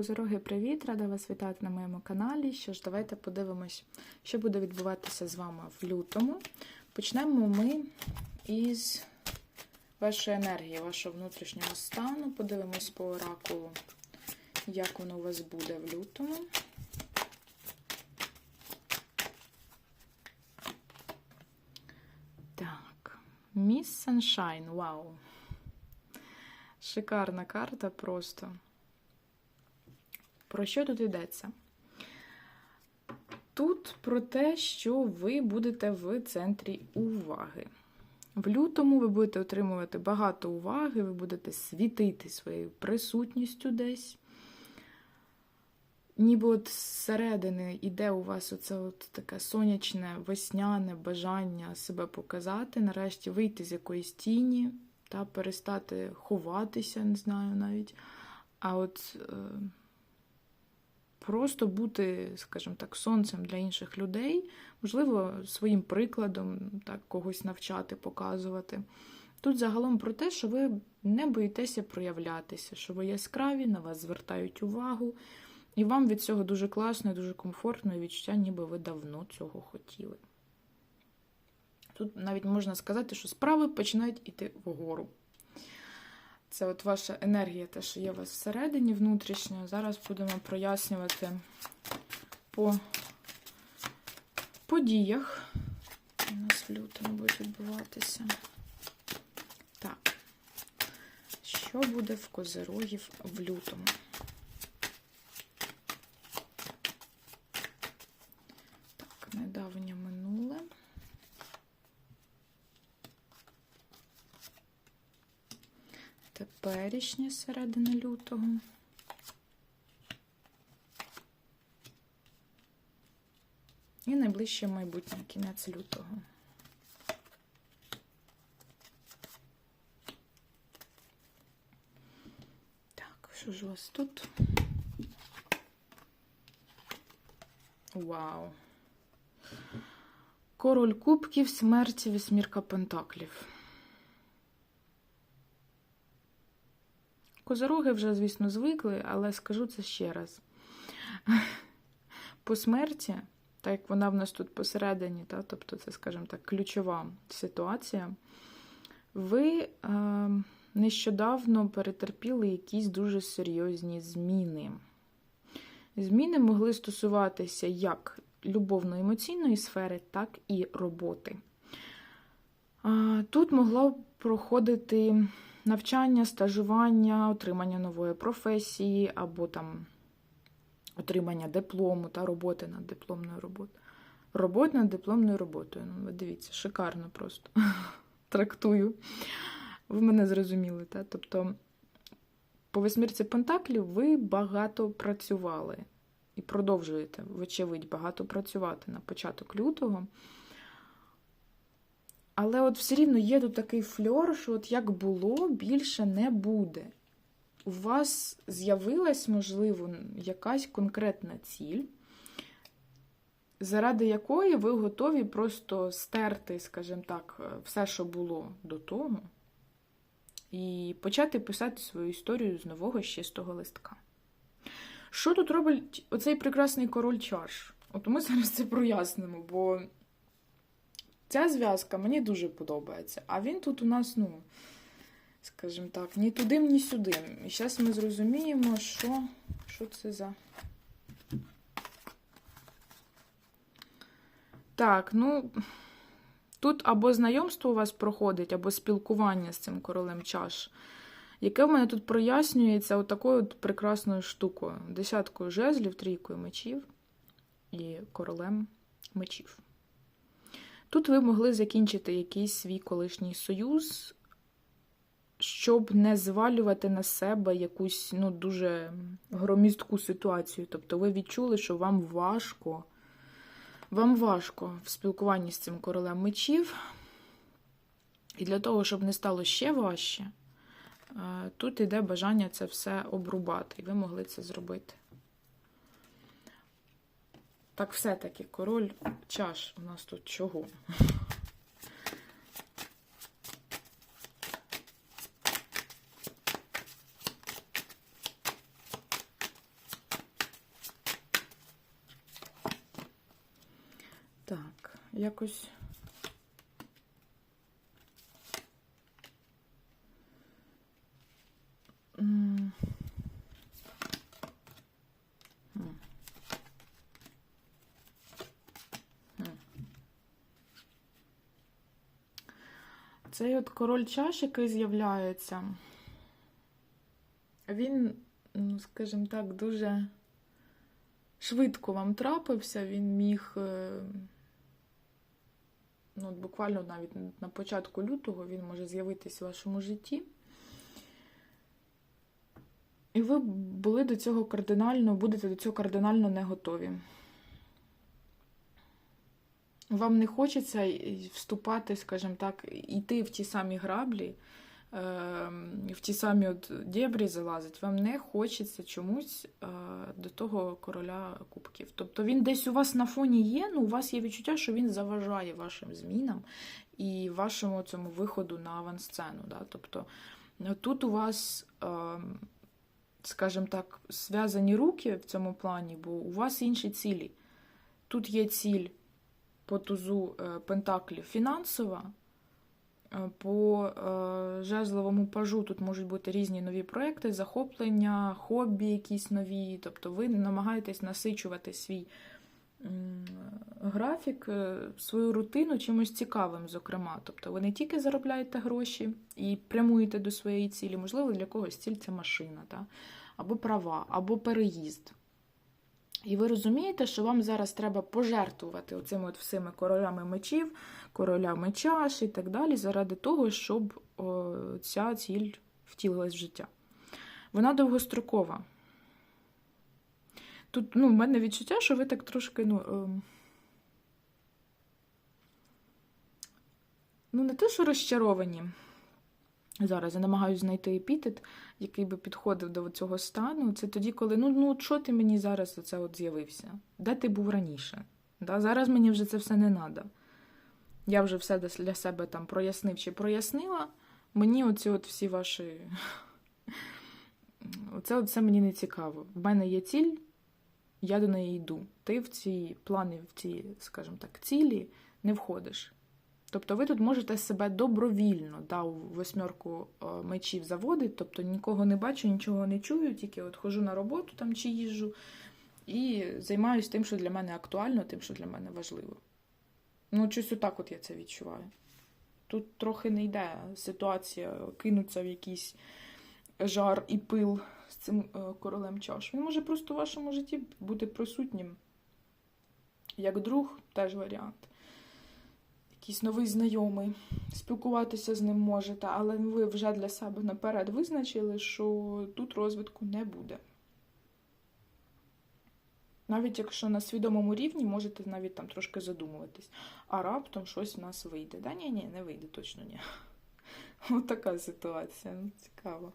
Козороги, привіт! Рада вас вітати на моєму каналі. Що ж, давайте подивимось, що буде відбуватися з вами в лютому. Почнемо ми із вашої енергії, вашого внутрішнього стану. Подивимось по оракулу, як воно у вас буде в лютому. Так, Міс Sunshine, вау! Шикарна карта просто. Про що тут йдеться? Тут про те, що ви будете в центрі уваги. В лютому ви будете отримувати багато уваги, ви будете світити своєю присутністю десь. Ніби от зсередини йде у вас оце от таке сонячне, весняне бажання себе показати, нарешті вийти з якоїсь тіні та перестати ховатися, не знаю навіть. А от е, просто бути, скажімо так, сонцем для інших людей, можливо, своїм прикладом так, когось навчати, показувати. Тут загалом про те, що ви не боїтеся проявлятися, що ви яскраві, на вас звертають увагу, і вам від цього дуже класно і дуже комфортно, і відчуття, ніби ви давно цього хотіли. Тут навіть можна сказати, що справи починають іти вгору. Це от ваша енергія, те, що є у вас всередині внутрішньо. Зараз будемо прояснювати по подіях. У нас в лютому будуть відбуватися. Так, що буде в козирогів в лютому? Так, недавнє Теперішнє середина лютого. І найближче майбутнє кінець лютого. Так, що ж у вас тут? Вау. Король кубків, смерті, вісьмірка пентаклів. Козороги вже, звісно, звикли, але скажу це ще раз. По смерті, так як вона в нас тут посередині, та, тобто це, скажімо так, ключова ситуація, ви е, нещодавно перетерпіли якісь дуже серйозні зміни. Зміни могли стосуватися як любовно-емоційної сфери, так і роботи. Е, тут могло проходити навчання, стажування, отримання нової професії, або там отримання диплому та роботи над дипломною роботою. Робота над дипломною роботою. Ну, дивіться, шикарно просто трактую. Ви мене зрозуміли, так? Тобто, по восьмірці Пентаклів ви багато працювали і продовжуєте, вочевидь, багато працювати на початок лютого. Але от все рівно є тут такий фльор, що от як було, більше не буде. У вас з'явилась, можливо, якась конкретна ціль, заради якої ви готові просто стерти, скажімо так, все, що було до того, і почати писати свою історію з нового з чистого листка. Що тут робить оцей прекрасний король чаш? От ми зараз це прояснимо, бо. Ця зв'язка мені дуже подобається. А він тут у нас, ну, скажімо так, ні тудим, ні сюдим. І зараз ми зрозуміємо, що, що це за. Так, ну, тут або знайомство у вас проходить, або спілкування з цим королем чаш, яке в мене тут прояснюється отакою от прекрасною штукою. Десяткою жезлів, трійкою мечів і королем мечів. Тут ви могли закінчити якийсь свій колишній союз, щоб не звалювати на себе якусь ну, дуже громістку ситуацію. Тобто ви відчули, що вам важко, вам важко в спілкуванні з цим королем мечів. І для того, щоб не стало ще важче, тут йде бажання це все обрубати, і ви могли це зробити. Так, все-таки король чаш у нас тут чого? Так, якось Цей от король чаш, який з'являється, він, ну, скажімо так, дуже швидко вам трапився, він міг. е, Ну, от буквально навіть на початку лютого він може з'явитись в вашому житті. І ви були до цього кардинально, будете до цього кардинально не готові. Вам не хочеться вступати, скажімо так, йти в ті самі граблі, е, в ті самі от дєбрі залазить. Вам не хочеться чомусь е, до того короля кубків. Тобто він десь у вас на фоні є, ну у вас є відчуття, що він заважає вашим змінам і вашому цьому виходу на авансцену. Да? Тобто е, тут у вас. Е, скажімо так, зв'язані руки в цьому плані, бо у вас інші цілі. Тут є ціль по тузу е, Пентаклів фінансова, е, по е, жезловому пажу тут можуть бути різні нові проекти, захоплення, хобі якісь нові. Тобто ви намагаєтесь насичувати свій графік, свою рутину чимось цікавим, зокрема. Тобто ви не тільки заробляєте гроші і прямуєте до своєї цілі, можливо, для когось ціль це машина, та? або права, або переїзд. І ви розумієте, що вам зараз треба пожертвувати оцими от всіми королями мечів, королями чаш і так далі, заради того, щоб о, ця ціль втілилась в життя. Вона довгострокова. Тут ну, в мене відчуття, що ви так трошки, ну. Ем... Ну, не те, що розчаровані. Зараз я намагаюся знайти епітет, який би підходив до цього стану. Це тоді, коли ну, ну що ти мені зараз оце от з'явився? Де ти був раніше? Да? Зараз мені вже це все не треба. Я вже все для себе там прояснив чи прояснила. Мені оці от всі ваші. Оце от все мені не цікаво. В мене є ціль, я до неї йду. Ти в ці плани, в ці, скажімо так, цілі не входиш. Тобто ви тут можете себе добровільно да, у восьмерку е, мечів заводити, тобто нікого не бачу, нічого не чую, тільки от хожу на роботу там чи їжджу і займаюся тим, що для мене актуально, тим, що для мене важливо. Ну, щось отак от я це відчуваю. Тут трохи не йде ситуація кинуться в якийсь жар і пил з цим е, королем чаш. Він може просто в вашому житті бути присутнім. Як друг, теж варіант якийсь новий знайомий, спілкуватися з ним можете, але ви вже для себе наперед визначили, що тут розвитку не буде. Навіть якщо на свідомому рівні можете навіть там трошки задумуватись, а раптом щось в нас вийде. Да ні, ні, не вийде, точно ні. Ось така ситуація. Ну, цікаво.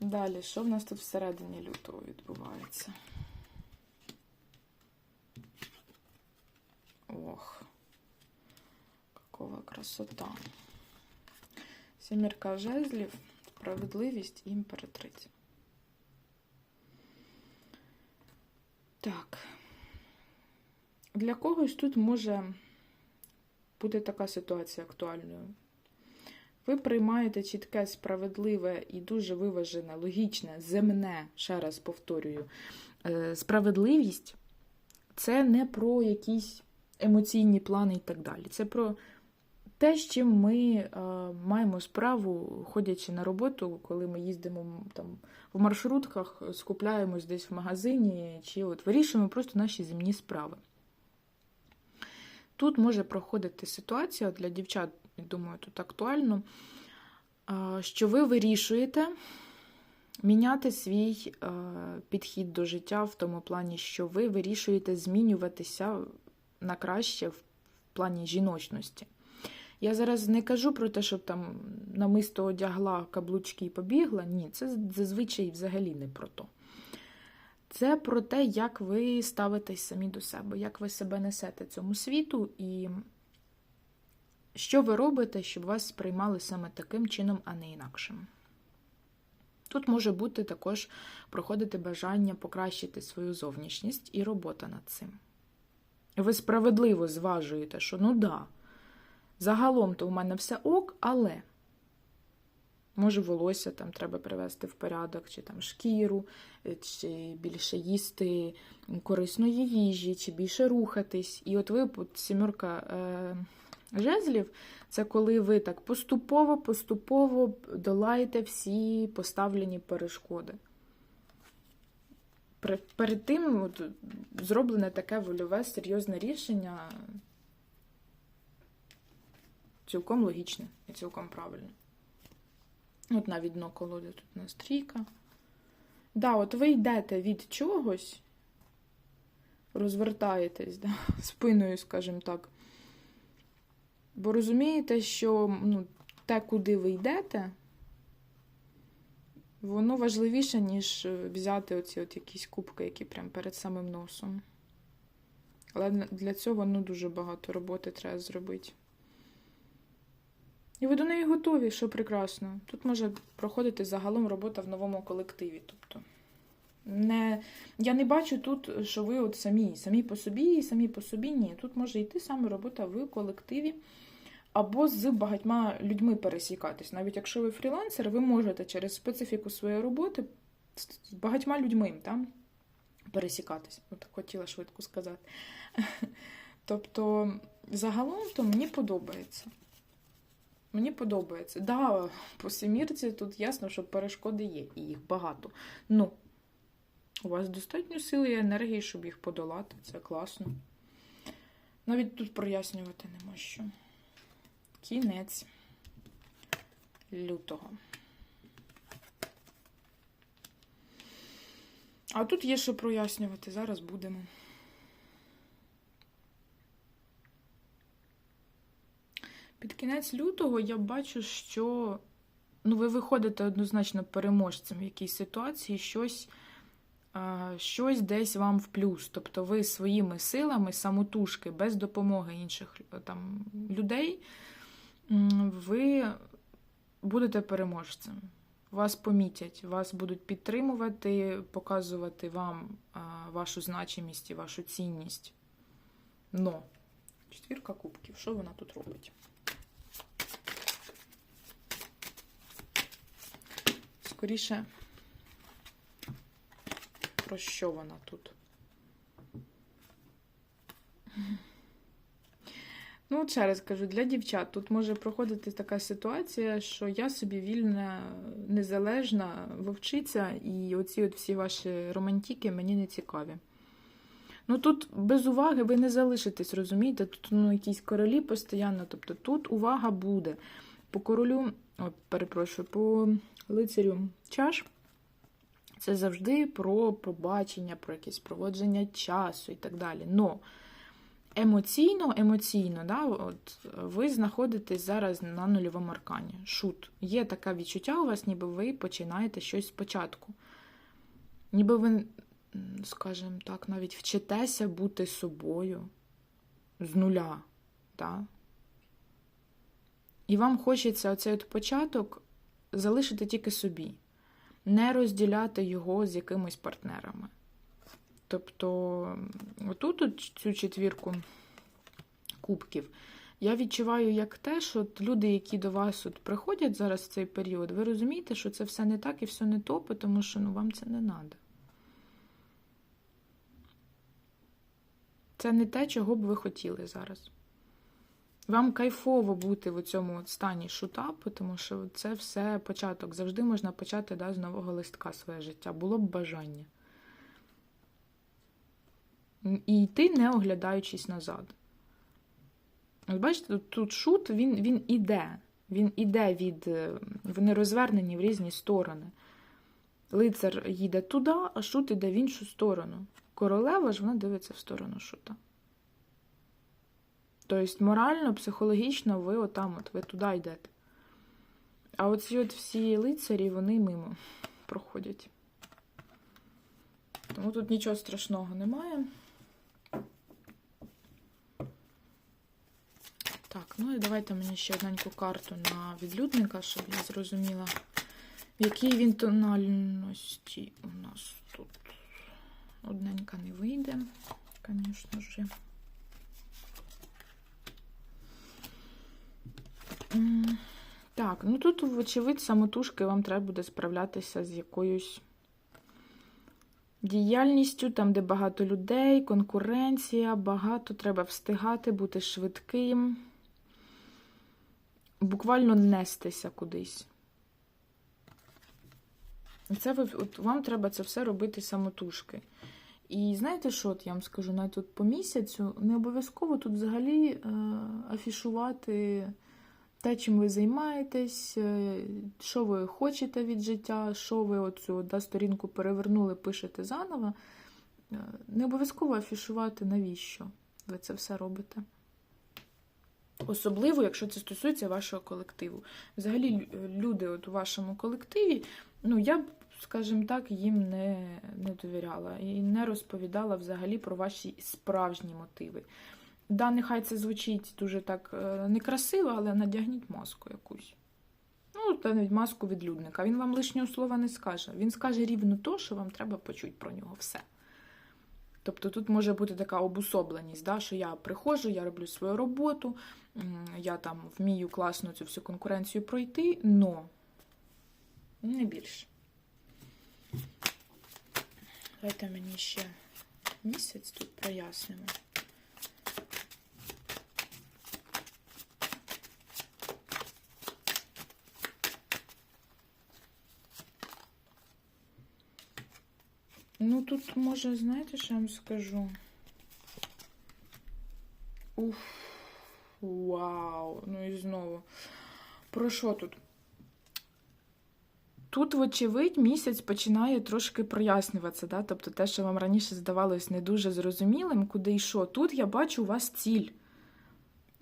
Далі, що в нас тут всередині лютого відбувається? Ох. Какова красота. Сімірка жезлів, справедливість імператриця. Так. Для когось тут може бути така ситуація актуальною. Ви приймаєте чітке, справедливе і дуже виважене, логічне, земне, ще раз повторюю, справедливість це не про якісь емоційні плани і так далі. Це про те, з чим ми е, маємо справу, ходячи на роботу, коли ми їздимо там в маршрутках, скупляємось десь в магазині, чи от вирішуємо просто наші земні справи. Тут може проходити ситуація для дівчат, думаю, тут актуально, е, що ви вирішуєте міняти свій е, підхід до життя в тому плані, що ви вирішуєте змінюватися на краще в плані жіночності. Я зараз не кажу про те, щоб там намисто одягла каблучки і побігла. Ні, це зазвичай взагалі не про то. Це про те, як ви ставитесь самі до себе, як ви себе несете цьому світу, і що ви робите, щоб вас сприймали саме таким чином, а не інакшим. Тут може бути також проходити бажання покращити свою зовнішність і робота над цим. Ви справедливо зважуєте, що ну да, загалом то у мене все ок, але може волосся там треба привести в порядок, чи там шкіру, е, чи більше їсти корисної їжі, чи більше рухатись. І от ви сімерка е, жезлів, це коли ви так поступово-поступово долаєте всі поставлені перешкоди. Перед тим от, зроблене таке вольове серйозне рішення цілком логічне і цілком правильне. От навіть дно колоди тут у нас. Да, от ви йдете від чогось, розвертаєтесь да, спиною, скажімо так. Бо розумієте, що ну, те, куди ви йдете, воно важливіше, ніж е, взяти оці от якісь кубки, які прямо перед самим носом. Але для цього ну, дуже багато роботи треба зробити. І ви до неї готові, що прекрасно. Тут може проходити загалом робота в новому колективі. Тобто, не, я не бачу тут, що ви от самі, самі по собі, самі по собі ні. Тут може йти саме робота в колективі або з багатьма людьми пересікатись. Навіть якщо ви фрілансер, ви можете через специфіку своєї роботи з багатьма людьми там, пересікатись. От хотіла швидко сказати. Тобто, загалом то мені подобається. Мені подобається. Да, по семірці тут ясно, що перешкоди є, і їх багато. Ну, у вас достатньо сили і енергії, щоб їх подолати. Це класно. Навіть тут прояснювати нема що. Кінець лютого. А тут є що прояснювати. Зараз будемо. Під кінець лютого я бачу, що ну, ви виходите однозначно переможцем в якійсь ситуації, щось, щось десь вам в плюс. Тобто ви своїми силами, самотужки, без допомоги інших е, там, людей, ви будете переможцем. Вас помітять, вас будуть підтримувати, показувати вам вашу значимість і вашу цінність. Но четвірка кубків, що вона тут робить? Скоріше, про що вона тут? Ну, от ще раз кажу, для дівчат тут може проходити така ситуація, що я собі вільна, незалежна вовчиця, і оці от всі ваші романтики мені не цікаві. Ну тут без уваги ви не залишитесь, розумієте? Тут ну, якісь королі постійно, тобто тут увага буде. По королю, перепрошую, по лицарю чаш це завжди про побачення, про якесь проводження часу і так далі. Но емоційно, емоційно, да, от ви знаходитесь зараз на нульовому аркані. Шут. Є таке відчуття у вас, ніби ви починаєте щось спочатку. Ніби ви, скажімо так, навіть вчитеся бути собою з нуля. Да? І вам хочеться оцей от початок залишити тільки собі, не розділяти його з якимись партнерами. Тобто, отут от цю четвірку кубків я відчуваю як те, що от люди, які до вас от приходять зараз в цей період, ви розумієте, що це все не так і все не то, тому що ну, вам це не треба. Це не те, чого б ви хотіли зараз. Вам кайфово бути в цьому стані шута, тому що це все початок. Завжди можна почати да, з нового листка своє життя. Було б бажання. І йти, не оглядаючись назад. От бачите, тут, шут, він, він іде. Він іде від. е, Вони розвернені в різні сторони. Лицар їде туди, а шут іде в іншу сторону. Королева ж вона дивиться в сторону шута. Тобто, морально, психологічно, ви отам, от ви туди йдете. А оці от всі лицарі, вони мимо проходять. Тому тут нічого страшного немає. Так, ну і давайте мені ще одненьку карту на відлюдника, щоб я зрозуміла, в якій він тональності у нас тут. Одненька не вийде, звісно ж. Так, ну тут, вочевидь, самотужки вам треба буде справлятися з якоюсь діяльністю, там, де багато людей, конкуренція, багато треба встигати, бути швидким, буквально нестися кудись. Це ви, от вам треба це все робити самотужки. І знаєте, що от я вам скажу навіть тут по місяцю, не обов'язково тут взагалі е, афішувати те, чим ви займаєтесь, е, що ви хочете від життя, що ви оцю да, сторінку перевернули, пишете заново. Е, Не обов'язково афішувати, навіщо ви це все робите. Особливо, якщо це стосується вашого колективу. Взагалі, люди от у вашому колективі, ну я б, скажімо так, їм не, не довіряла і не розповідала взагалі про ваші справжні мотиви. Да, нехай це звучить дуже так е, некрасиво, але надягніть маску якусь. Ну, та навіть маску відлюдника. Він вам лишнього слова не скаже. Він скаже рівно то, що вам треба почути про нього все. Тобто тут може бути така обусобленість, да, що я приходжу, я роблю свою роботу, я там вмію класно цю всю конкуренцію пройти, но не більше. Давайте мені ще місяць тут прояснимо. Ну, тут, може, знаєте, що я вам скажу? Уф, вау. Ну і знову. Про що тут? Тут, вочевидь, місяць починає трошки прояснюватися, да? тобто те, що вам раніше здавалось не дуже зрозумілим, куди і що. Тут я бачу у вас ціль.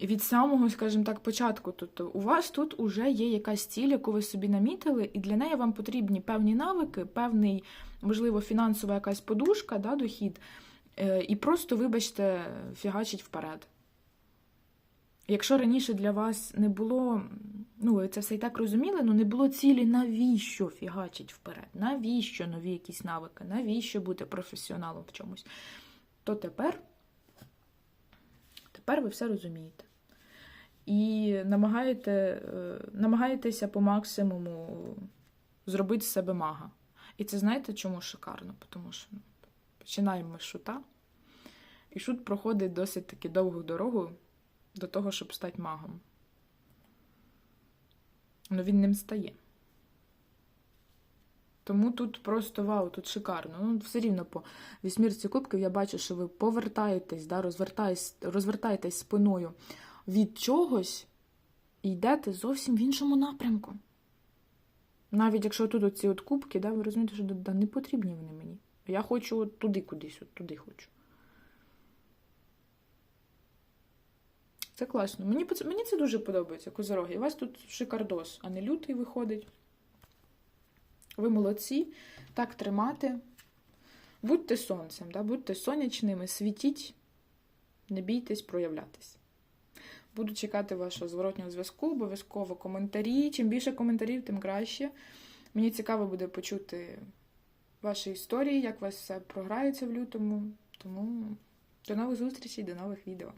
Від самого, скажімо так, початку. Тобто у вас тут уже є якась ціль, яку ви собі намітили, і для неї вам потрібні певні навики, певний, можливо, фінансова якась подушка, да, дохід, е, і просто, вибачте, фігачить вперед. Якщо раніше для вас не було, ну ви це все і так розуміли, ну не було цілі, навіщо фігачить вперед, навіщо нові якісь навики, навіщо бути професіоналом в чомусь, то тепер, тепер ви все розумієте. І намагаєте, е, намагаєтеся по максимуму зробити з себе мага. І це знаєте, чому шикарно? Тому що ну, починаємо з шута, і шут проходить досить таки довгу дорогу до того, щоб стати магом. Ну він ним стає. Тому тут просто вау, тут шикарно. Ну, все рівно по вісьмірці кубків я бачу, що ви повертаєтесь, да, розвертаєтесь спиною від чогось і йдете зовсім в іншому напрямку. Навіть якщо тут оці от кубки, да, ви розумієте, що да, не потрібні вони мені. Я хочу от туди кудись, от туди хочу. Це класно. Мені, мені це дуже подобається, козороги. У вас тут шикардос, а не лютий виходить. Ви молодці. Так тримати. Будьте сонцем, да? будьте сонячними, світіть, не бійтесь проявлятись. Буду чекати вашого зворотнього зв'язку, обов'язково коментарі. Чим більше коментарів, тим краще. Мені цікаво буде почути ваші історії, як у вас все програється в лютому. Тому до нових зустрічей, до нових відео.